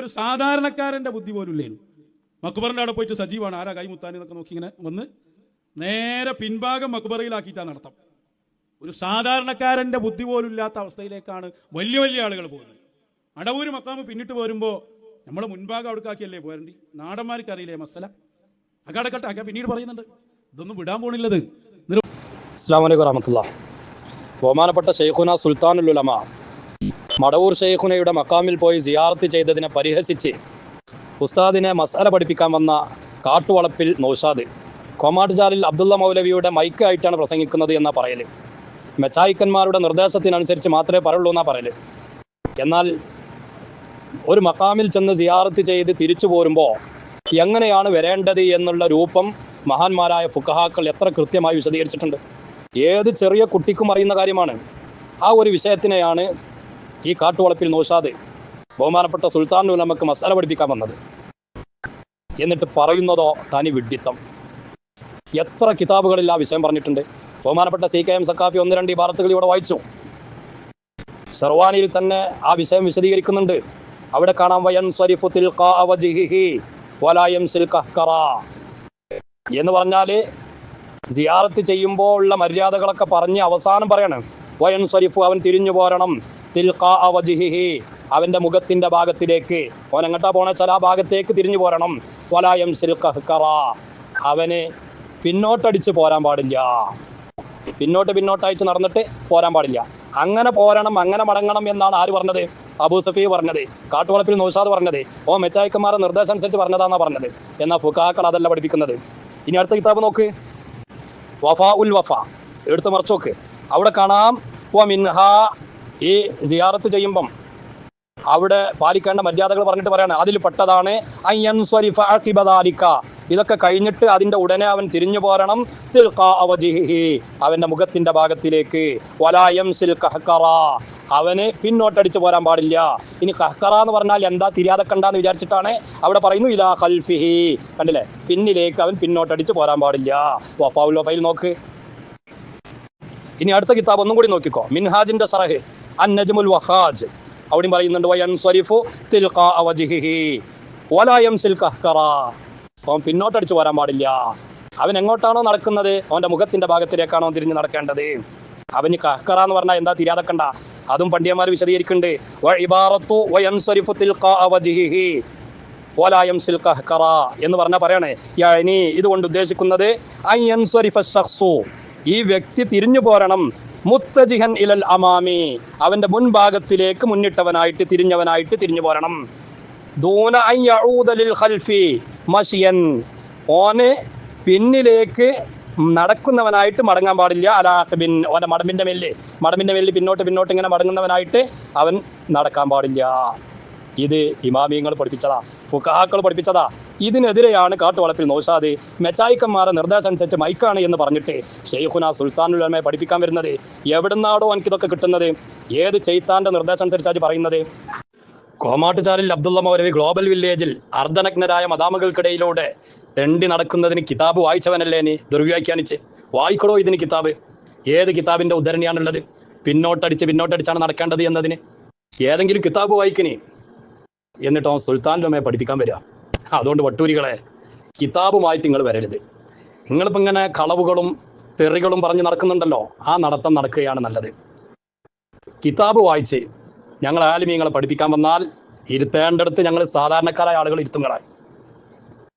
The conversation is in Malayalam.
ഒരു സാധാരണക്കാരന്റെ ബുദ്ധി പോലും ഇല്ലേനു മക്ബറിന്റെ അവിടെ പോയിട്ട് സജീവാണ്. ആരാ കൈമുത്താൻ എന്നൊക്കെ നോക്കി ഇങ്ങനെ വന്ന് നേരെ പിൻഭാഗം മക്ബറയിലാക്കിയിട്ടാണ് നടത്തം. ഒരു സാധാരണക്കാരന്റെ ബുദ്ധി പോലും ഇല്ലാത്ത അവസ്ഥയിലേക്കാണ് വലിയ വലിയ ആളുകൾ പോകുന്നത്. അടവൂര് മക്കാമ് പിന്നിട്ട് പോരുമ്പോൾ നമ്മൾ മുൻഭാഗം അവിടേക്കാക്കിയല്ലേ പോരണ്ടി? നാടന്മാർക്ക് അറിയില്ലേ മസല? അകടക്കട്ടെ അക പിന്നീട് പറയുന്നുണ്ട്. ഇതൊന്നും വിടാൻ പോണില്ലത്. അസ്സാം വലൈക്കും വറഹമത്തുള്ള ബഹുമാനപ്പെട്ട ഷെയ്ഖുന സുൽത്താനുൽ ഉലമ മടവൂർ ഷെയ്ഖുനയുടെ മക്കാമിൽ പോയി സിയാറത്ത് ചെയ്തതിനെ പരിഹസിച്ച് ഉസ്താദിനെ മസാല പഠിപ്പിക്കാൻ വന്ന കാട്ടുവളപ്പിൽ നൗഷാദ്. കോമാട്ടുചാലിൽ അബ്ദുള്ള മൗലവിയുടെ മൈക്ക് ആയിട്ടാണ് പ്രസംഗിക്കുന്നത് എന്നാ പറയൽ മെച്ചായിക്കന്മാരുടെ നിർദ്ദേശത്തിനനുസരിച്ച് മാത്രമേ പറയുള്ളൂ എന്നാ പറയൽ. എന്നാൽ ഒരു മക്കാമിൽ ചെന്ന് സിയാറത്ത് ചെയ്ത് തിരിച്ചു പോരുമ്പോൾ എങ്ങനെയാണ് വരേണ്ടത് എന്നുള്ള രൂപം മഹാന്മാരായ ഫുക്കഹാക്കൾ എത്ര കൃത്യമായി വിശദീകരിച്ചിട്ടുണ്ട്. ഏത് ചെറിയ കുട്ടിക്കും അറിയുന്ന കാര്യമാണ്. ആ ഒരു വിഷയത്തിനെയാണ് ഈ കാട്ടുവളപ്പിൽ നൗഷാദ് ബഹുമാനപ്പെട്ട സുൽത്താൻ നമുക്ക് മസാല പഠിപ്പിക്കാൻ വന്നത്. എന്നിട്ട് പറയുന്നതോ തനി വിഡ്ഢിത്തം. എത്ര കിതാബുകളിൽ ആ വിഷയം പറഞ്ഞിട്ടുണ്ട്. ബഹുമാനപ്പെട്ട സി കെ എം സക്കാഫി ഒന്ന് രണ്ട് ഭാരത്തുകൾ ഇവിടെ വായിച്ചു. സർവാനിയിൽ തന്നെ ആ വിഷയം വിശദീകരിക്കുന്നുണ്ട്. അവിടെ കാണാം വയൻ സ്വരിഫു തിൽഖാ വജ്ഹിഹി വലാ യംസിൽ കഹ്കറ എന്ന് പറഞ്ഞാൽ സിയാറത്ത് ചെയ്യുമ്പോൾ ഉള്ള മര്യാദകളൊക്കെ പറഞ്ഞ് അവസാനം പറയണം വയൻ സരിഫ് അവൻ തിരിഞ്ഞു പോരണം. അവന്റെ മുഖത്തിന്റെ ഭാഗത്തിലേക്ക്. ഓൻ എങ്ങട്ടാ ചില ആ ഭാഗത്തേക്ക് തിരിഞ്ഞു പോരണം. വലായം അവന് പിന്നോട്ടടിച്ച് പോരാൻ പാടില്ല. പിന്നോട്ട് പിന്നോട്ടയച്ച് നടന്നിട്ട് പോരാൻ പാടില്ല. അങ്ങനെ പോരണം അങ്ങനെ മടങ്ങണം എന്നാണ് ആര് പറഞ്ഞത്? അബൂ സഫി പറഞ്ഞത്. കാട്ടുവളപ്പിൽ നൗഷാദ് പറഞ്ഞത്. ഓ മെച്ചായിക്കന്മാരെ നിർദ്ദേശം അനുസരിച്ച് പറഞ്ഞതാന്നാ പറഞ്ഞത്. എന്നാൽ ഫുഖാക്കൾ അതല്ല പഠിപ്പിക്കുന്നത്. ഇനി അടുത്ത കിതാബ് നോക്ക്. വഫ ഉൽ വഫ. എടുത്ത് മറച്ചോക്ക് അവിടെ കാണാം. ഈ സിയാറത്ത് ചെയ്യുമ്പം അവിടെ പാലിക്കേണ്ട മര്യാദകൾ പറഞ്ഞിട്ട് പറയാണ് അതിൽ പെട്ടതാണ്. ഇതൊക്കെ കഴിഞ്ഞിട്ട് അതിന്റെ ഉടനെ അവൻ തിരിഞ്ഞു പോരണം. അവന്റെ മുഖത്തിന്റെ ഭാഗത്തിലേക്ക്. വലായം അവന് പിന്നോട്ടടിച്ചു പോരാൻ പാടില്ല. ഇനി കഹ്കറ എന്ന് പറഞ്ഞാൽ എന്താ തിരിയാതെ കണ്ടാന്ന് വിചാരിച്ചിട്ടാണ് അവിടെ പറയുന്നു ഇലാ ഖൽഫിഹി. കണ്ടില്ലേ? പിന്നിലേക്ക് അവൻ പിന്നോട്ടടിച്ചു പോരാൻ പാടില്ല. വഫാഉൽ വഫയിൽ നോക്ക്. ഇനി അടുത്ത കിതാബ് ഒന്നും കൂടി നോക്കിക്കോ. മിൻഹാജിന്റെ സറഹ്. അൻ നജ്മുൽ വഹാജ് അവിടെയും പറയുന്നുണ്ട് വയൻസരിഫു തിൽഖാ പിന്നോട്ടടിച്ചു വരാൻ പാടില്ല. അവൻ എങ്ങോട്ടാണോ നടക്കുന്നത് അവന്റെ മുഖത്തിന്റെ ഭാഗത്തിലേക്കാണോ തിരിഞ്ഞു നടക്കേണ്ടത്. അവന് കഹ്കറ എന്ന് പറഞ്ഞാൽ എന്താ തിരിയാതെ കണ്ട അതും പണ്ഡിയന്മാർ വിശദീകരിക്കുന്നുണ്ട് എന്ന് പറഞ്ഞാൽ പറയണേ യാനി ഇതുകൊണ്ട് ഉദ്ദേശിക്കുന്നത് ഈ വ്യക്തി തിരിഞ്ഞു പോരണം മുത്തജിഹൻ ഇലൽ അമാമി. അവന്റെ മുൻഭാഗത്തിലേക്ക് മുന്നിട്ടവനായിട്ട് തിരിഞ്ഞവനായിട്ട് തിരിഞ്ഞു പോരണം. ദൂന ഖൽഫി മഷിയൻ. ഓന് പിന്നിലേക്ക് നടക്കുന്നവനായിട്ട് മടങ്ങാൻ പാടില്ല. അലാഖിബിൻ ഓന്റെ മടമ്പിന്റെ മെല്ല്. മടമ്പിന്റെ മെല്ല് പിന്നോട്ട് പിന്നോട്ട് ഇങ്ങനെ മടങ്ങുന്നവനായിട്ട് അവൻ നടക്കാൻ പാടില്ല. ഇത് ഇമാമിയങ്ങൾ പഠിപ്പിച്ചതാ ഫുഖഹാക്കൾ പഠിപ്പിച്ചതാ. ഇതിനെതിരെയാണ് കാട്ടുവളപ്പിൽ നോശാദ് മെച്ചായിക്കന്മാരെ നിർദ്ദേശം അനുസരിച്ച് മൈക്കാണ് എന്ന് പറഞ്ഞിട്ട് ഷെയ്ഖുന സുൽത്താനുലമയെ പഠിപ്പിക്കാൻ വരുന്നത്. എവിടുന്നാടോ എനിക്കിതൊക്കെ കിട്ടുന്നത്. ഏത് ചെയ്ത്താന്റെ നിർദ്ദേശം അനുസരിച്ചാണ് പറയുന്നത്. കോമാട്ടുചാലിൽ അബ്ദുള്ള മൗലവി ഗ്ലോബൽ വില്ലേജിൽ അർദ്ധനഗ്നരായ മദാമകൾക്കിടയിലൂടെ തെണ്ടി നടക്കുന്നതിന് കിതാബ് വായിച്ചവനല്ലേ നീ ദുർവ്യാഖ്യാനിച്ച്. വായിക്കടോ ഇതിന് കിതാബ്. ഏത് കിതാബിന്റെ ഉദ്ധരണിയാണുള്ളത്? പിന്നോട്ടടിച്ച് പിന്നോട്ടടിച്ചാണ് നടക്കേണ്ടത് എന്നതിന്. ഏതെങ്കിലും കിതാബ് വായിക്കിനി. എന്നിട്ട് സുൽത്താൻ ലമയെ പഠിപ്പിക്കാൻ വരിക. അതുകൊണ്ട് വട്ടൂരികളെ കിതാബുമായിട്ട് നിങ്ങൾ വരരുത്. നിങ്ങളിപ്പോൾ ഇങ്ങനെ കളവുകളും തെറികളും പറഞ്ഞ് നടക്കുന്നുണ്ടല്ലോ ആ നടത്തം നടക്കുകയാണ് നല്ലത്. കിതാബ് വായിച്ച് ഞങ്ങൾ ആലിമീങ്ങളെ പഠിപ്പിക്കാൻ വന്നാൽ ഇരുത്തേണ്ടടുത്ത് ഞങ്ങൾ സാധാരണക്കാരായ ആളുകൾ ഇരുത്തുങ്ങളായി